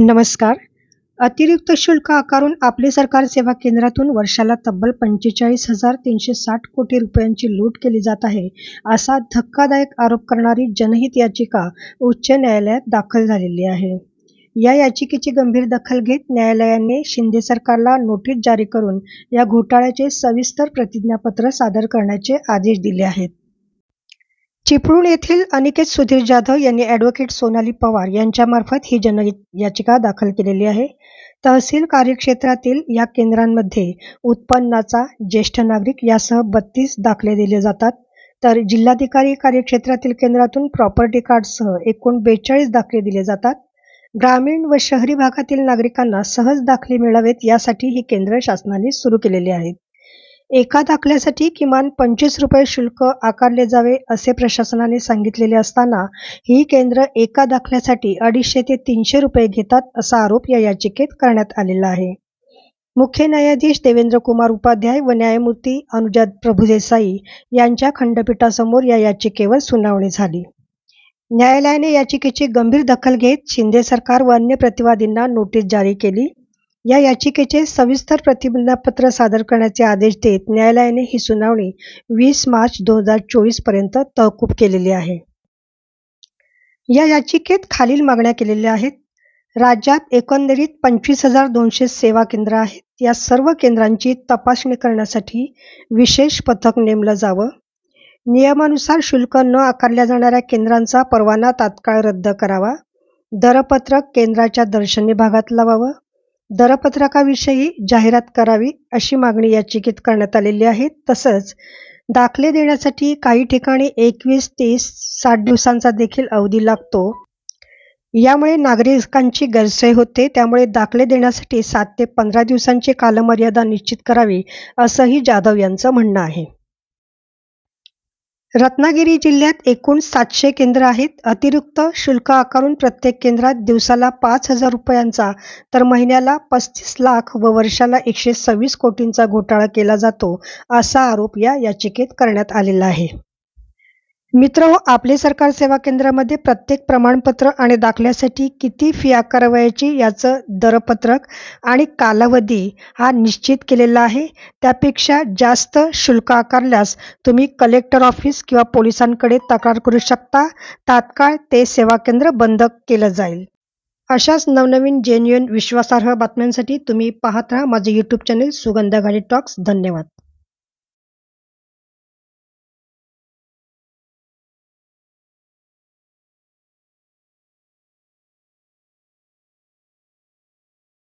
नमस्कार. अतिरिक्त शुल्क आकारून आपले सरकार सेवा केंद्रातून वर्षाला तब्बल पंचेचाळीस हजार तीनशे साठ कोटी रुपयांची लूट केली जात आहे असा धक्कादायक आरोप करणारी जनहित याचिका उच्च न्यायालयात दाखल झालेली आहे. या याचिकेची गंभीर दखल घेत न्यायालयाने शिंदे सरकारला नोटीस जारी करून या घोटाळ्याचे सविस्तर प्रतिज्ञापत्र सादर करण्याचे आदेश दिले आहेत. चिपळूण येथील अनिकेत सुधीर जाधव यांनी ॲडव्होकेट सोनाली पवार यांच्यामार्फत ही जनहित याचिका दाखल केलेली आहे. तहसील कार्यक्षेत्रातील या केंद्रांमध्ये उत्पन्नाचा ज्येष्ठ नागरिक यासह बत्तीस दाखले दिले जातात. तर जिल्हाधिकारी कार्यक्षेत्रातील केंद्रातून प्रॉपर्टी कार्डसह एकूण बेचाळीस दाखले दिले जातात. ग्रामीण व शहरी भागातील नागरिकांना सहज दाखले मिळावेत यासाठी ही केंद्र शासनाने सुरू केलेली आहेत एका दाखल्यासाठी किमान पंचवीस रुपये शुल्क आकारले जावे असे प्रशासनाने सांगितलेले असताना ही केंद्र एका दाखल्यासाठी अडीचशे ते तीनशे रुपये घेतात असा आरोप या याचिकेत करण्यात आलेला आहे. मुख्य न्यायाधीश देवेंद्र कुमार उपाध्याय व न्यायमूर्ती अनुजा प्रभुदेसाई यांच्या खंडपीठासमोर या याचिकेवर सुनावणी झाली. न्यायालयाने याचिकेची गंभीर दखल घेत शिंदे सरकार व अन्य प्रतिवादींना नोटीस जारी केली. या याचिकेचे सविस्तर प्रतिबंधपत्र सादर करण्याचे आदेश देत न्यायालयाने ही सुनावणी वीस मार्च दोन हजार चोवीसपर्यंत तहकूब केलेली आहे. या याचिकेत खालील मागण्या केलेल्या आहेत. राज्यात एकंदरीत पंचवीस हजार दोनशे सेवा केंद्र आहेत. या सर्व केंद्रांची तपासणी करण्यासाठी विशेष पथक नेमलं जावं. नियमानुसार शुल्क न आकारल्या जाणाऱ्या केंद्रांचा परवाना तात्काळ रद्द करावा. दरपत्रक केंद्राच्या दर्शनी भागात लावावं. दरपत्रकाविषयी जाहिरात करावी अशी मागणी याचिकेत करण्यात आलेली आहे. तसंच दाखले देण्यासाठी काही ठिकाणी एकवीस तीस साठ दिवसांचा देखील अवधी लागतो. यामुळे नागरिकांची गैरसोय होते. त्यामुळे दाखले देण्यासाठी सात ते पंधरा दिवसांची कालमर्यादा निश्चित करावी असंही जाधव यांचं म्हणणं आहे. रत्नागिरी जिल्ह्यात एकूण सातशे केंद्र आहेत. अतिरिक्त शुल्क आकारून प्रत्येक केंद्रात दिवसाला पाच हजार रुपयांचा तर महिन्याला पस्तीस लाख व वर्षाला एकशे सव्वीस कोटींचा घोटाळा केला जातो असा आरोप या याचिकेत करण्यात आलेला आहे. मित्र हो, आपले सरकार सेवा केंद्रामध्ये प्रत्येक प्रमाणपत्र आणि दाखल्यासाठी किती फी आकारावयाची याचं दरपत्रक आणि कालावधी हा निश्चित केलेला आहे. त्यापेक्षा जास्त शुल्क आकारल्यास तुम्ही कलेक्टर ऑफिस किंवा पोलिसांकडे तक्रार करू शकता. तात्काळ ते सेवा केंद्र बंद केलं जाईल. अशाच नवनवीन जेन्युन विश्वासार्ह बातम्यांसाठी तुम्ही पाहत राहा. माझे यूट्यूब चॅनेल सुगंधा गाडी टॉक्स धन्यवाद.